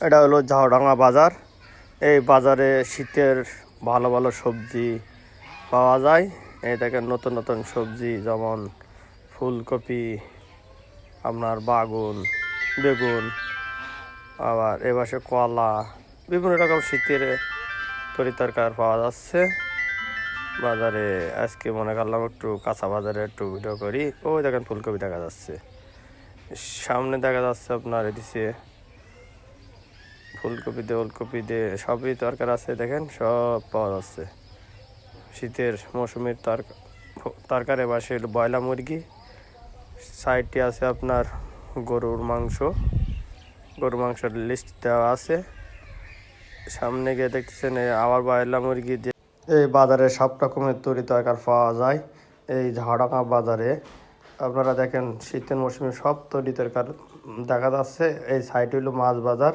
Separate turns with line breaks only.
এটা হলো ঝাউডাঙ্গা বাজার। এই বাজারে শীতের ভালো ভালো সবজি পাওয়া যায়। এই দেখেন নতুন নতুন সবজি, যেমন ফুলকপি, আপনার বাগুন, বেগুন, আবার এবারে কলা, বিভিন্ন রকম শীতের তরি তরকার পাওয়া যাচ্ছে। বাজারে আজকে মনে করলাম একটু কাঁচা বাজারে একটু ভিডিও করি। ওই দেখেন ফুলকপি দেখা যাচ্ছে। সামনে দেখা যাচ্ছে আপনার এদিকে ফুলকপি দিয়ে ওলকপি দিয়ে সবই তরকার আছে, দেখেন, সব পাওয়া যাচ্ছে। শীতের মৌসুমের তরক তরকারি বা সে বয়লা মুরগি সাইডটি আছে আপনার গরুর মাংস। গরুর মাংসের লিস্ট দেওয়া আছে। সামনে গিয়ে দেখতেছেন আবার বয়লা মুরগি দিয়ে এই বাজারে সব রকমের তরি তরকার পাওয়া যায়। এই ঝাড়াঙ্গা বাজারে আপনারা দেখেন শীতের মৌসুমে সব তরি তরকার দেখা যাচ্ছে। এই সাইড হইল মাছ বাজার।